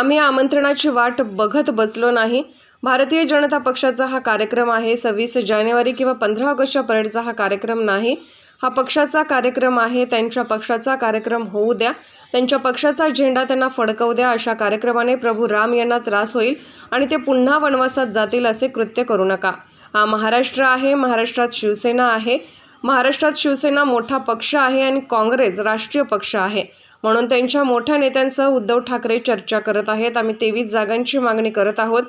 आम्ही आमंत्रणाची वाट बघत बसलो नाही. भारतीय जनता पक्षाचा हा कार्यक्रम आहे. सव्वीस जानेवारी किंवा पंधरा ऑगस्टच्या परेडचा हा कार्यक्रम नाही. हा पक्षाचा कार्यक्रम आहे. त्यांच्या पक्षाचा कार्यक्रम होऊ द्या. त्यांच्या पक्षाचा झेंडा त्यांना फडकवू द्या. अशा कार्यक्रमाने प्रभू राम यांना त्रास होईल आणि ते पुन्हा वनवासात जातील असे कृत्य करू नका. हा महाराष्ट्र आहे. महाराष्ट्रात शिवसेना आहे. महाराष्ट्रात शिवसेना मोठा पक्ष आहे आणि काँग्रेस राष्ट्रीय पक्ष आहे. म्हणून त्यांच्या मोठ्या नेत्यांसह उद्धव ठाकरे चर्चा करत आहेत. आम्ही तेवीस जागांची मागणी करत आहोत.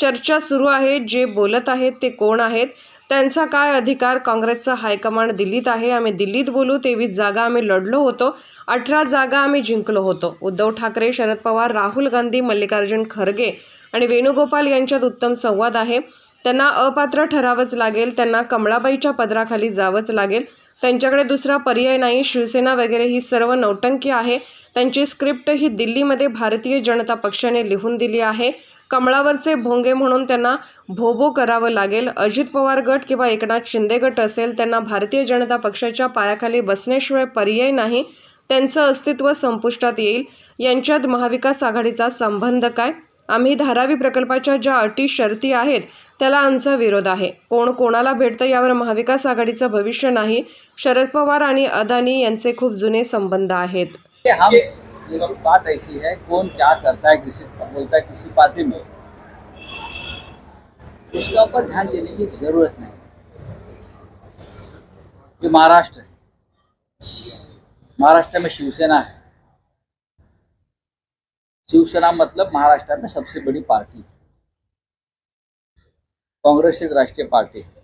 चर्चा सुरू आहे. जे बोलत आहेत ते कोण आहेत? त्यांचा काय अधिकार? काँग्रेसचा हायकमांड दिल्लीत आहे. आम्ही दिल्लीत बोलू. तेवीस जागा आम्ही लढलो होतो. अठरा जागा आम्ही जिंकलो होतो. उद्धव ठाकरे शरद पवार राहुल गांधी मल्लिकार्जुन खरगे आणि वेणुगोपाल यांच्यात उत्तम संवाद आहे. त्यांना अपात्र ठरावंच लागेल. त्यांना कमळाबाईच्या पदराखाली जावंच लागेल. त्यांच्याकडे दुसरा पर्याय नाही. शिवसेना वगैरे ही सर्व नौटंकी आहे. त्यांची स्क्रिप्ट ही दिल्लीमध्ये भारतीय जनता पक्षाने लिहून दिली आहे. कमळावरचे भोंगे म्हणून त्यांना भोबो करावं लागेल. अजित पवार गट किंवा एकनाथ शिंदे गट असेल त्यांना भारतीय जनता पक्षाच्या पायाखाली बसण्याशिवाय पर्याय नाही. त्यांचं अस्तित्व संपुष्टात येईल. यांच्यात महाविकास आघाडीचा संबंध काय? आम्ही धारावी प्रकल्पाच्या ज्या अटी शर्ती आहेत त्याला आमचा विरोध आहे. कोण कोणाला भेटतं यावर महाविकास आघाडीचं भविष्य नाही. शरद पवार आणि अदानी यांचे खूप जुने संबंध आहेत. हम बात ऐसी है कौन क्या करता है किसी बोलता है किसी पार्टी में। उसका ऊपर ध्यान देने की जरूरत नहीं। ये महाराष्ट्र है। महाराष्ट्र में शिवसेना है। शिवसेना मतलब महाराष्ट्र में सबसे बड़ी पार्टी कांग्रेस एक राष्ट्रीय पार्टी है।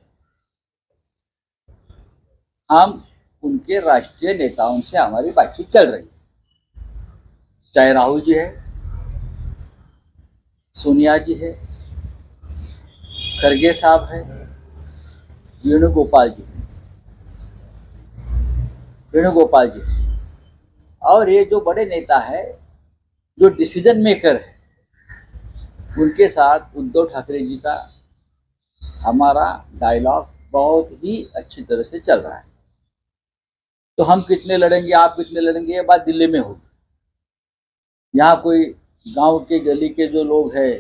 हम उनके राष्ट्रीय नेताओं से हमारी बातचीत चल रही है। चाहे राहुल जी है, सोनिया जी है, खरगे साहब है, वेणुगोपाल जी वेणुगोपाल जी और ये जो बड़े नेता है जो डिसीज़न मेकर है, उनके साथ उद्धव ठाकरे जी का हमारा डायलॉग बहुत ही अच्छी तरह से चल रहा है। तो हम कितने लड़ेंगे, आप कितने लड़ेंगे, ये बात दिल्ली में होगी। यहाँ कोई गाँव के गली के जो लोग हैं,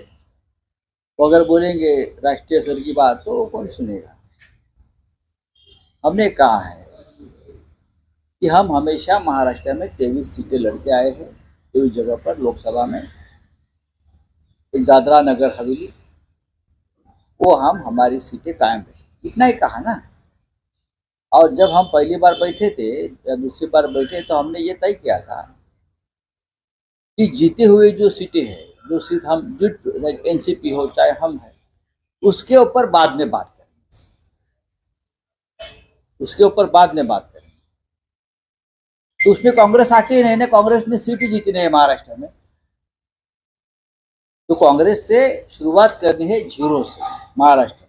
वो अगर बोलेंगे राष्ट्रीय स्तर की बात तो कौन सुनेगा? हमने कहा है कि हम हमेशा महाराष्ट्र में तेईस सीटें लड़के आए हैं। तेईस जगह पर लोकसभा में। एक दादरा नगर हवेली। वो हम, हमारी सीटें कायम रही। इतना ही कहा ना। और जब हम पहली बार बैठे थे, या दूसरी बार बैठे तो हमने ये तय किया था कि जीते हुए जो सीटें हैं, जो सीट हम जीत एनसीपी हो, चाहे हम हैं, उसके ऊपर बाद में बात करें। उसके ऊपर बाद में बात तो उसमें कांग्रेस आती ही नहीं ना कांग्रेस ने सीट जीती नहीं महाराष्ट्र में। तो कांग्रेस से शुरुआत करनी है ज़ीरो से महाराष्ट्र।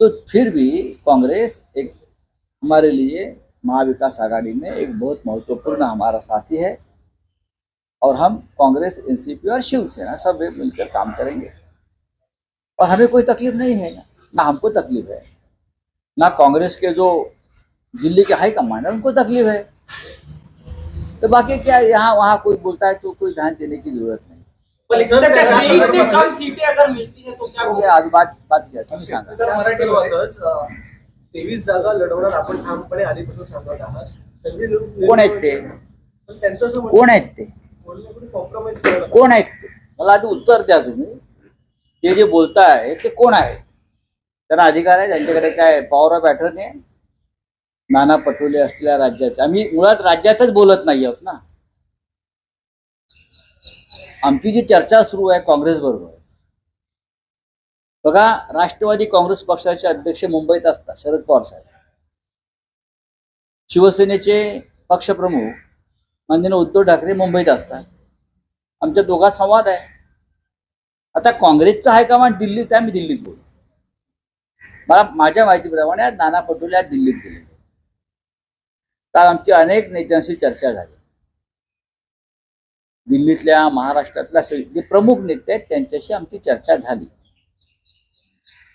तो फिर भी कांग्रेस एक हमारे लिए महाविकास आघाड़ी में एक बहुत महत्वपूर्ण हमारा साथी है और हम कांग्रेस, एनसीपी और शिवसेना सब मिलकर काम करेंगे। और हमें कोई तकलीफ़ नहीं है ना ना हमको तकलीफ़ है, ना कांग्रेस के जो दिल्ली के हाई कमांडर उनको तकलीफ है। तो बाकी क्या यहाँ वहाँ कोई बोलता है तो कोई ध्यान देने की जरूरत नहीं। है तेवीस जागा लढवणार आपण ठामपणे आधीपासून सांगत आहात. कोण आहेत ते? कोण आहेत ते? कॉम्प्रोमाइज कोण आहेत ते? मला आधी उत्तर द्या तुम्ही. ते जे बोलताय ते कोण आहेत? त्यांना अधिकार आहे त्यांच्याकडे काय पॉवर ऑफ अटर्नी आहे? नाना पटोले असलेल्या राज्याचे. आम्ही मुळात राज्यातच बोलत नाही आहोत ना. आमची जी चर्चा सुरू आहे काँग्रेस बरोबर. बघा राष्ट्रवादी काँग्रेस पक्षाचे अध्यक्ष मुंबईत असतात शरद पवार साहेब. शिवसेनेचे पक्षप्रमुख माननीय उद्धव ठाकरे मुंबईत असतात. आमच्या दोघात संवाद आहे. आता काँग्रेसचा हायकमांड दिल्लीत आहे मी दिल्लीत बोलतो मला माझ्या माहितीप्रमाणे नाना पटोले आज दिल्लीत गेले. काल आमची अनेक नेत्यांशी चर्चा झाली. दिल्लीतल्या महाराष्ट्रातल्या जे प्रमुख नेते आहेत त्यांच्याशी आमची चर्चा झाली.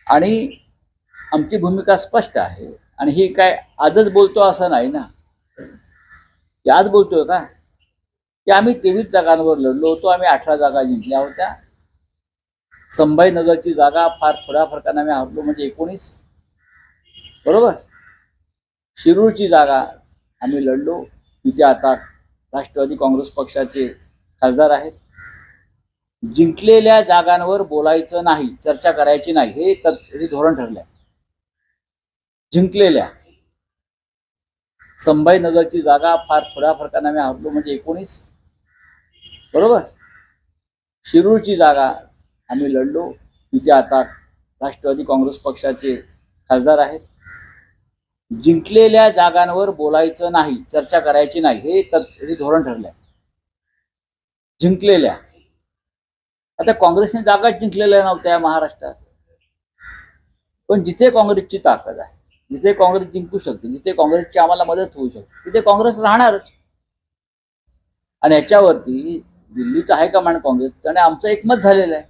आणि आमची भूमिका स्पष्ट आहे. आणि ही काय आजच बोलतो असं नाही ना? की आज बोलतोय का? की आम्ही तेवीस जागांवर लढलो होतो आम्ही अठरा जागा जिंकल्या होत्या. संभाजीनगरची जागा फार थोड्या फरकाने आम्ही हरलो म्हणजे एकोणीस. बरोबर? शिरूरची जागा आम्ही लढलो. तिथे आता राष्ट्रवादी काँग्रेस पक्षाचे खासदार आहेत. जिंकलेल्या जागांवर बोलायचं नाही चर्चा करायची नाही हे तत् हे धोरण ठरलंय. जिंकलेल्या संभाजीनगरची जागा फार थोड्या फरकाने आम्ही हरलो म्हणजे एकोणीस. बरोबर? शिरूरची जागा आम्ही लढलो. तिथे आता राष्ट्रवादी काँग्रेस पक्षाचे खासदार आहेत. जिंकलेल्या जागांवर बोलायचं नाही चर्चा करायची नाही हे तर धोरण ठरलंय. जिंकलेल्या. आता काँग्रेसने जागा जिंकलेल्या नव्हत्या महाराष्ट्रात. पण जिथे काँग्रेसची ताकद आहे जिथे काँग्रेस जिंकू शकते जिथे काँग्रेसची आम्हाला मदत होऊ शकते तिथे काँग्रेस राहणारच. आणि याच्यावरती दिल्लीचं हायकमांड काँग्रेस आणि आमचं एकमत झालेलं आहे.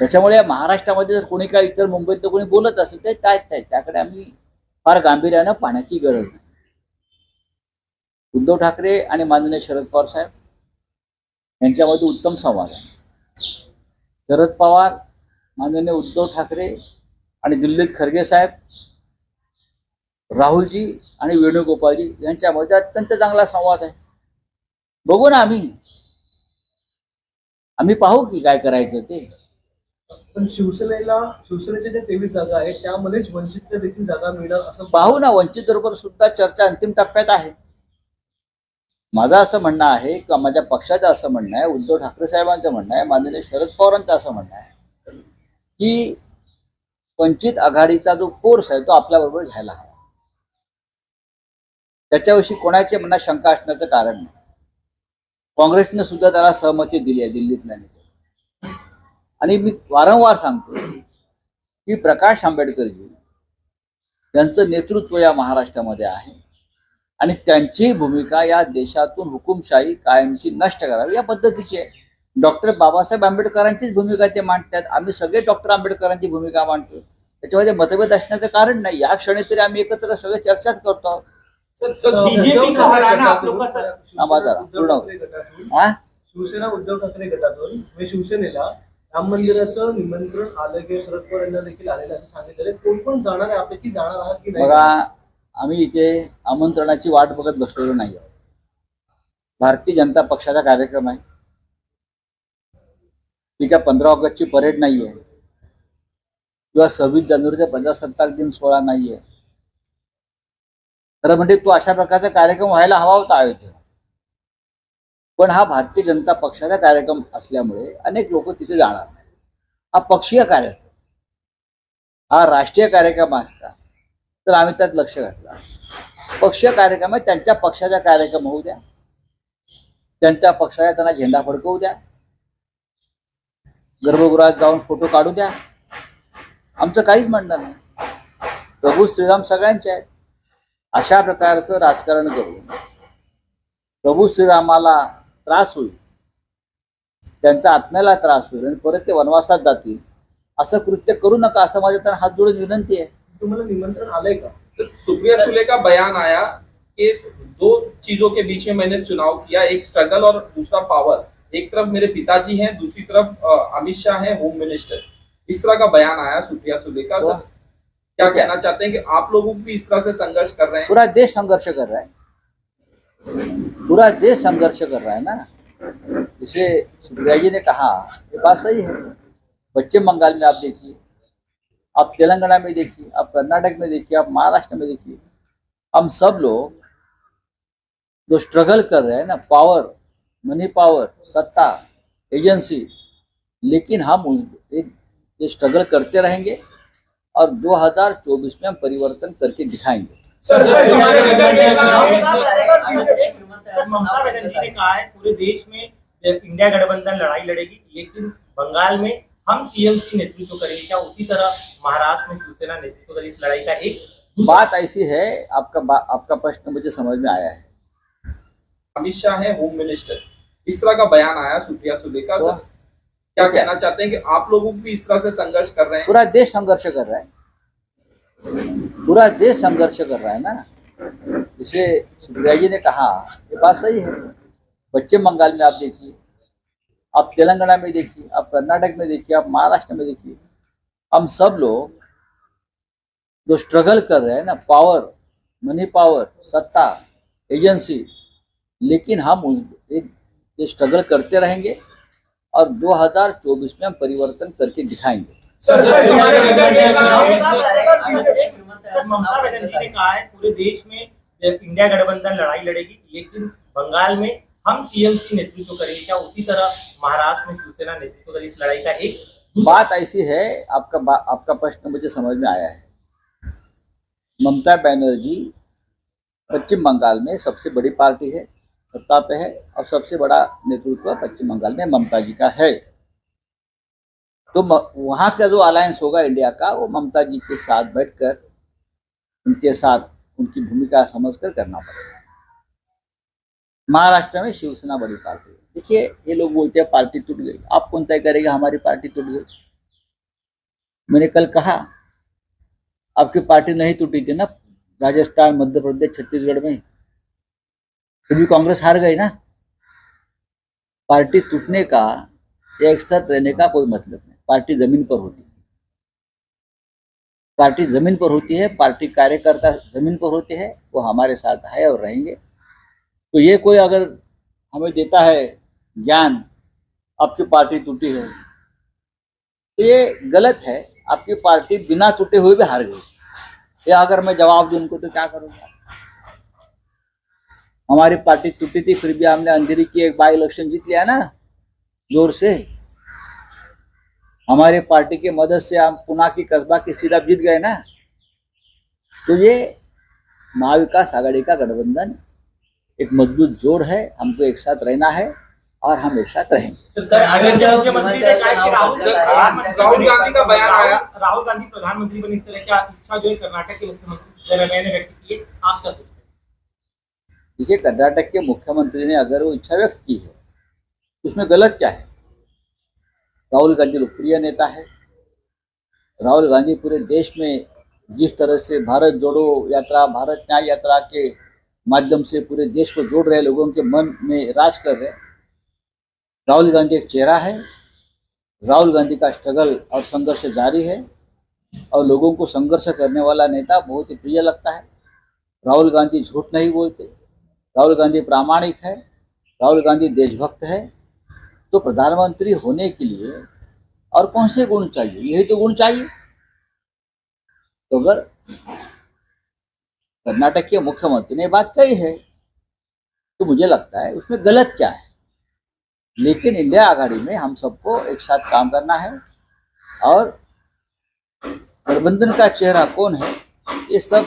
त्याच्यामुळे या महाराष्ट्रामध्ये जर कोणी काय इतर मुंबईत कोणी बोलत असेल ते काय काय त्याकडे आम्ही फार गांभीर्यानं पाण्याची गरज नाही. उद्धव ठाकरे आणि माननीय शरद पवार साहेब यांच्यामध्ये उत्तम संवाद आहे. शरद पवार माननीय उद्धव ठाकरे आणि दिल्लीत खरगे साहेब राहुलजी आणि वेणुगोपालजी यांच्यामध्ये अत्यंत चांगला संवाद आहे. बघू ना आम्ही. आम्ही पाहू की काय करायचं ते. पण शिवसेनेला शिवसेनेच्या ज्या तेवीस जागा आहेत त्यामध्येच वंचितला देखील जागा मिळणार असं पाहू ना वंचित बरोबर सुद्धा चर्चा अंतिम टप्प्यात आहे. माझं असं म्हणणं आहे किंवा माझ्या पक्षाचं असं म्हणणं आहे उद्धव ठाकरे साहेबांचं म्हणणं आहे माननीय शरद पवारांचं असं म्हणणं आहे की वंचित आघाडीचा जो कोर्स आहे तो आपल्याबरोबर घ्यायला हवा. त्याच्याविषयी कोणाच्या मनात शंका असण्याचं कारण नाही. काँग्रेसने सुद्धा त्याला सहमती दिली आहे दिल्लीतल्या नेत्या आणि मी वारंवार सांगतो की प्रकाश आंबेडकरजी यांचं नेतृत्व या महाराष्ट्रामध्ये आहे. आणि त्यांची भूमिका या देशातून हुकुमशाही कायमची नष्ट करावी या पद्धतीची आहे. डॉक्टर बाबासाहेब आंबेडकरांचीच भूमिका ते मांडतात. आम्ही सगळे डॉक्टर आंबेडकरांची भूमिका मांडतो. त्याच्यामध्ये मतभेद असण्याचं कारण नाही. या क्षणी तरी आम्ही एकत्र सगळे चर्चाच करतो आहोत. हा? शिवसेना उद्धव ठाकरे गटातून. शिवसेनेला राम मंदिराचं निमंत्रण आलं की शरद पवार यांना देखील आलेलं असं सांगितलेलं कोण कोण जाणार आहे? आपल्याकी जाणार आहात की नाही? बघा आम्ही इथे आमंत्रणाची वाट बघत बसलेलो नाही आहोत. भारतीय जनता पक्षाचा कार्यक्रम आहे. ती काय पंधरा ऑगस्टची परेड नाही आहे. किंवा सव्वीस जानेवारीचा प्रजासत्ताक दिन सोहळा नाही आहे. खरं म्हणजे तो अशा प्रकारचा कार्यक्रम व्हायला हवा होता अयोध्येत. पण हा भारतीय जनता पक्षाचा कार्यक्रम असल्यामुळे अनेक लोक तिथे जाणार हा पक्षीय कार्यक्रम. हा राष्ट्रीय कार्यक्रम असता तर आम्ही त्यात लक्ष घातलं. पक्षीय कार्यक्रम आहे त्यांच्या पक्षाचा कार्यक्रम होऊ द्या. त्यांच्या पक्षाचा त्यांना झेंडा फडकवू द्या. गर्भगृहात जाऊन फोटो काढू द्या. आमचं काहीच म्हणणं नाही. प्रभू श्रीराम सगळ्यांचे आहेत. अशा प्रकारचं राजकारण करून प्रभू श्रीरामाला त्रास होईल. त्यांच्या आत्म्याला त्रास होईल आणि परत ते वनवासात जातील. असं कृत्य करू नका असं माझ्या त्यांना हात जोडून विनंती आहे. तुम्हाला निमंत्रण आलंय का? सुप्रिया सुले का बयान आया कि दो चीजों के बीच में मैंने चुनाव किया एक स्ट्रगल और दूसरा पावर एक तरफ मेरे पिताजी हैं दूसरी तरफ अमित शाह हैं होम मिनिस्टर इस तरह का बयान आया सुप्रिया सुले का क्या? कहना चाहते हैं कि आप लोग भी इस तरह से संघर्ष कर रहे हैं? पूरा देश संघर्ष कर रहा है। पूरा देश संघर्ष कर रहा है ना। जिसे सुप्रिया जी ने कहा, ये बात सही है। पश्चिम बंगाल में आप देखिए, आप तेलंगाना में देखिए, आप कर्नाटक में देखिए, आप महाराष्ट्र में देखिए, हम सब लोग जो स्ट्रगल कर रहे हैं ना पावर मनी पावर सत्ता एजेंसी लेकिन हम ये स्ट्रगल करते रहेंगे और 2024 में हम परिवर्तन करके दिखाएँगे। सर, सर, हमारे नगर ममता बनर्जी ने कहा है पूरे देश में इंडिया गठबंधन लड़ाई लड़ेगी लेकिन बंगाल में हम टीएमसी नेतृत्व करेंगे क्या उसी तरह महाराष्ट्र में शिवसेना नेतृत्व करेगी इस लड़ाई का एक बात ऐसी है आपका आपका प्रश्न मुझे समझ में आया है। अमित शाह है होम मिनिस्टर इस तरह का बयान आया सुप्रिया सुले का सर। क्या क्या? कहना चाहते हैं कि आप लोग भी इस तरह से संघर्ष कर रहे हैं? पूरा देश संघर्ष कर रहा है। पूरा देश संघर्ष कर रहा है ना। इसे सुप्रिया जी ने कहा, ये बात सही है। पश्चिम बंगाल में आप देखिए, आप तेलंगाना में देखिए, आप कर्नाटक में देखिए, आप महाराष्ट्र में देखिए, हम सब लोग जो स्ट्रगल कर रहे हैं ना पावर मनी पावर सत्ता एजेंसी लेकिन हम ये स्ट्रगल करते रहेंगे और 2024 में हम परिवर्तन करके दिखाएँगे। सर, सर, हमारे ममता बनर्जी ने कहा है? पूरे देश में इंडिया गठबंधन लड़ाई लड़ेगी लेकिन बंगाल में हम टीएमसी नेतृत्व करेंगे क्या उसी तरह महाराष्ट्र में शिवसेना नेतृत्व करेगी इस लड़ाई का एक बात ऐसी है आपका बा- आपका प्रश्न मुझे समझ में आया है। ममता बनर्जी पश्चिम बंगाल में सबसे बड़ी पार्टी है सत्ता पे है और सबसे बड़ा नेतृत्व पश्चिम बंगाल में ममता जी का है। तो वहाँ का जो अलायंस होगा इंडिया का, वो ममता जी के साथ बैठकर, उनके साथ उनकी भूमिका समझकर करना पड़ेगा। महाराष्ट्र में शिवसेना बड़ी पार्टी है। देखिए, ये लोग बोलते हैं, पार्टी टूट गई। आप कौन तय करेगा, हमारी पार्टी टूट गई? मैंने कल कहा, आपकी पार्टी नहीं टूटी थी ना राजस्थान, मध्य प्रदेश, छत्तीसगढ़ में? फिर भी कांग्रेस हार गई ना? पार्टी टूटने का, एक साथ रहने का कोई मतलब नहीं पार्टी ज़मीन पर होती है। पार्टी ज़मीन पर होती है, पार्टी कार्यकर्ता ज़मीन पर होते हैं, वो हमारे साथ है और रहेंगे। तो ये कोई अगर हमें देता है ज्ञान, आपकी पार्टी टूटी है तो ये गलत है। आपकी पार्टी बिना टूटे हुए भी हार गई। ये अगर मैं जवाब दूँ उनको तो क्या करूँगा? हमारी पार्टी टूटी थी, फिर भी हमने अंधेरी की एक बाई इलेक्शन जीत लिया ना, ज़ोर से। हमारे पार्टी की मदद से हम पुना की कस्बा की सीधा जीत गए ना। तो ये महाविकास आघाड़ी का गठबंधन एक मज़बूत जोड़ है हमको एक साथ रहना है और हम एक साथ रहेंगे। सर अगर जो मुख्यमंत्री ने कहा कि राहुल गांधी का बयान आया। राहुल- राहुल गांधी प्रधानमंत्री बने इस तरह की इच्छा जो है कर्नाटक के मुख्यमंत्री ने व्यक्त की आप क्या देखिए कर्नाटक के मुख्यमंत्री ने अगर वो इच्छा व्यक्त की है तो उसमें गलत क्या है? राहुल गांधी लोकप्रिय नेता है। राहुल गांधी पूरे देश में जिस तरह से भारत जोड़ो यात्रा, भारत न्याय यात्रा के माध्यम से पूरे देश को जोड़ रहे लोगों के मन में राज कर रहे राहुल गांधी एक चेहरा है। राहुल गांधी का स्ट्रगल और संघर्ष जारी है और लोगों को संघर्ष करने वाला नेता बहुत ही प्रिय लगता है। राहुल गांधी झूठ नहीं बोलते। राहुल गांधी प्रामाणिक है। राहुल गांधी देशभक्त है। तो प्रधानमंत्री होने के लिए और कौन से गुण चाहिए? यही तो गुण चाहिए। तो अगर कर्नाटक के मुख्यमंत्री ने बात कही है तो मुझे लगता है उसमें गलत क्या है। लेकिन इंडिया आघाड़ी में हम सबको एक साथ काम करना है और गठबंधन का चेहरा कौन है, ये सब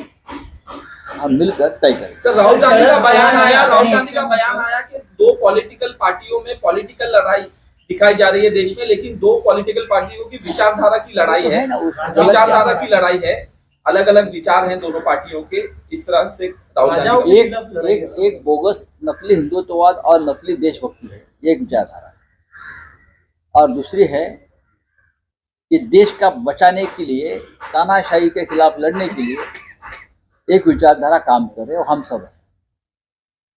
हम मिलकर तय करें राहुल गांधी का बयान आया, राहुल गांधी का बयान आया। दो पॉलिटिकल पार्टियों में पॉलिटिकल लड़ाई दिखाई जा रही है देश में लेकिन दो पॉलिटिकल पार्टियों की विचारधारा की लड़ाई है। क्या विचारधारा की लड़ाई है। अलग अलग विचार हैं दोनों पार्टियों के इस तरह से एक एक एक बोगस नकली हिंदुत्ववाद और नकली देशभक्ति है एक विचारधारा और दूसरी है कि देश का बचाने के लिए तानाशाही के खिलाफ लड़ने के लिए एक विचारधारा काम कर रहे हो हम सब हैं।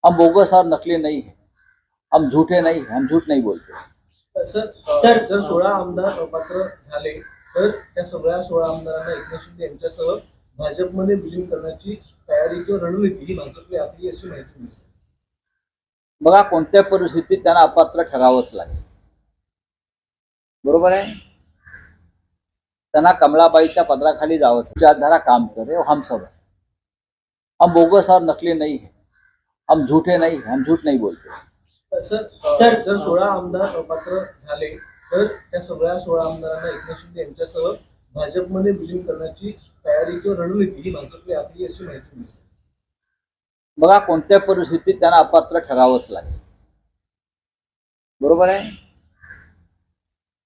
हम बोगस और नकली नहीं है। हम झूठे नहीं हम झूठ नहीं बोलते। सर सर, सर जर सोळा आमदार पात्र झाले तर त्या सगळ्या सोळा आमदारांना एकनाथ शिंदे यांच्यासह भाजपमध्ये विलीन करण्याची तयारी किंवा रणनीती ही भाजपने आखली अशी माहिती मिळते. बघा कोणत्या परिस्थितीत त्यांना अपात्र ठरावंच लागेल. बरोबर आहे? त्यांना कमलाबाईच्या पदराखाली जावंच विचारधारा काम करे हो हम सब हम बोगस और नकली नहीं है. हम झूठे नहीं हम झूठ नहीं बोलते. सर जर सोळा आमदार पात्र झाले तर त्या सगळ्या सोळा आमदारांना एकनाथ शिंदे यांच्यासह भाजपमध्ये विलीन करण्याची तयारी किंवा रणनीती ही भाजपने आखली अशी माहिती मिळते बघा कोणत्या परिस्थितीत त्यांना अपात्र ठरावंच लागेल. बरोबर आहे?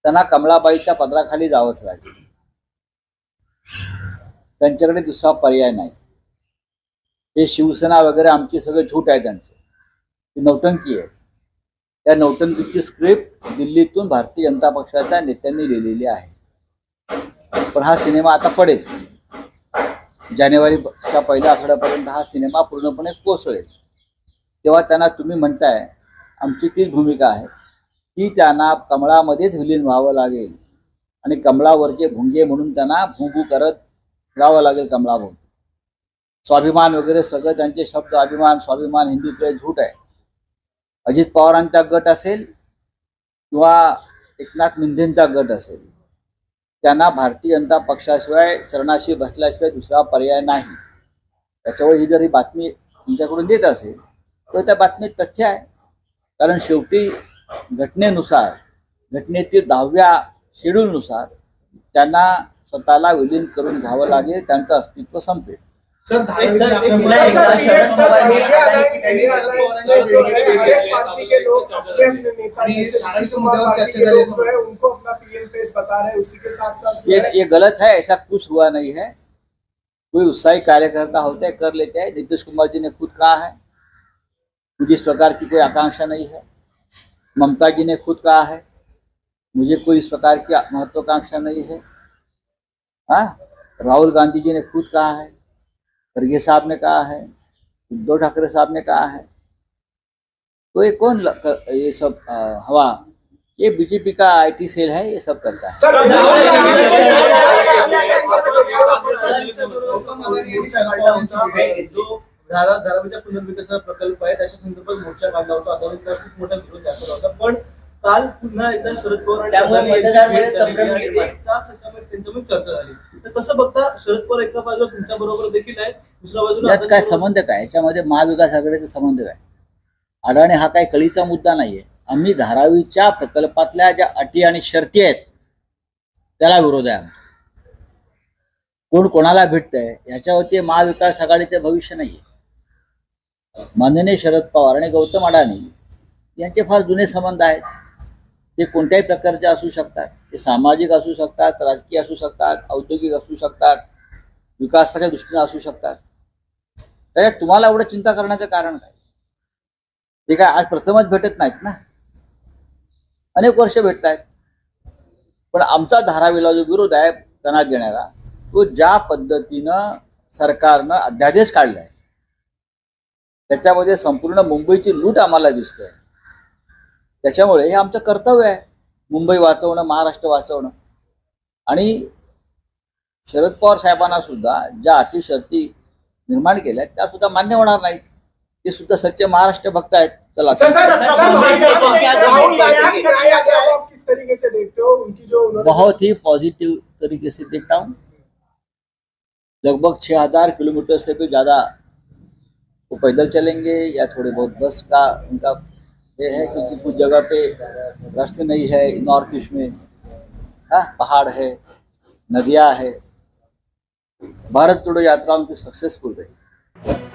त्यांना कमलाबाईच्या पदराखाली जावंच लागेल. त्यांच्याकडे दुसरा पर्याय नाही. हे शिवसेना वगैरे आमची सगळे झूट आहे त्यांचं. ही नौटंकी आहे. त्या नौटंकीची स्क्रिप्ट दिल्लीतून भारतीय जनता पक्षाच्या नेत्यांनी लिहिलेली आहे. पण हा सिनेमा आता पडेल. जानेवारीच्या पहिल्या आठवड्यापर्यंत हा सिनेमा पूर्णपणे कोसळेल. तेव्हा त्यांना तुम्ही म्हणताय आमची तीच भूमिका आहे. की त्यांना कमळामध्येच विलीन व्हावं लागेल. आणि कमळावरचे भुंगे म्हणून त्यांना भुंगू करत राहावं लागेल कमळाभोवती. स्वाभिमान वगैरे सगळं त्यांचे शब्द अभिमान स्वाभिमान हिंदुत्व झूट आहे. अजित पवारांचा गट असेल किंवा एकनाथ मिंदेंचा गट असेल त्यांना भारतीय जनता पक्षाशिवाय चरणाशी बसल्याशिवाय दुसरा पर्याय नाही. त्याच्यावर ही जर ही बातमी तुमच्याकडून देत असेल तर त्या बातमीत तथ्य आहे. कारण शेवटी घटनेनुसार घटनेतील दहाव्या शेड्यूलनुसार त्यांना स्वतःला विलीन करून घ्यावं लागेल त्यांचं अस्तित्व संपेल. सर हे हैं ये ये गलत है ऐसा कुछ हुआ नहीं है कोई उत्साही कार्यकर्ता होते हैं कर लेते हैं नीतीश कुमार जी ने खुद कहा है मुझे इस प्रकार की कोई आकांक्षा नहीं है ममता जी ने खुद कहा है मुझे कोई इस प्रकार की महत्वाकांक्षा नहीं है हाँ राहुल गांधी जी ने खुद कहा है खरगे साहब ने कहा है उद्धव ठाकरे साहब ने कहा है तो ये कौन ये सब अ, हवा ये बीजेपी का आईटी सेल है ये सब करता है धारा धारावीच्या पुनर्विकसन प्रकल्प त्याच्या संदर्भात मोर्चा काढला होता खूप मोठा विरोध दाखवला होता पण काल पुन्हा एकदा शरद पवार आणि त्यामुळे अदानी यांची मतदारमध्ये भेट झाली संभ्रम आणि निर्माण. एक तास त्याच्यामध्ये त्यांच्यामध्ये चर्चा झाली. तर कसं बघता शरद पवार एका बाजूला तुमच्या बरोबर देखील आहे दुसऱ्या बाजूला यात काय संबंध काय? याच्यामध्ये महाविकास आघाडीचा संबंध काय? अडाणी हा काही कळीचा मुद्दा नाहीये. आम्ही धारावीच्या प्रकल्पातल्या ज्या अटी आणि शर्ती आहेत त्याला विरोध आहे आमचा. कोण कोणाला भेटतंय याच्यावरती महाविकास आघाडीचे भविष्य नाहीये. माननीय शरद पवार आणि गौतम अडाणी यांचे फार जुने संबंध आहेत. ते कोणत्याही प्रकारचे असू शकतात. ते सामाजिक असू शकतात राजकीय असू शकतात औद्योगिक असू शकतात विकासाच्या दृष्टीने असू शकतात. त्याच्यात तुम्हाला एवढं चिंता करण्याचं कारण काय? ते काय आज प्रथमच भेटत नाहीत ना? अनेक वर्ष भेटत आहेत. पण आमचा धारावीला जो विरोध आहे त्यांना देण्याला तो ज्या पद्धतीनं सरकारनं अध्यादेश काढलाय त्याच्यामध्ये संपूर्ण मुंबईची लूट आम्हाला दिसते त्याच्यामुळे हे आमचं कर्तव्य आहे मुंबई वाचवणं महाराष्ट्र वाचवणं आणि शरद पवार साहेबांना सुद्धा ज्या अटी शर्ती निर्माण केल्या त्या सुद्धा मान्य होणार नाहीत ते सुद्धा सच्चे महाराष्ट्र भक्त आहेत चला हो बहुत ही पॉजिटिव तरीके से देखता हूँ लगभग छः हजार किलोमीटर से भी ज़्यादा वो पैदल चलेंगे या थोड़े बहुत बस का उनका ये है क्योंकि कुछ जगह पे रास्ते नहीं है नॉर्थ ईस्ट में हाँ पहाड़ है, नदियाँ है। भारत जोड़ो यात्रा उनकी सक्सेसफुल रही।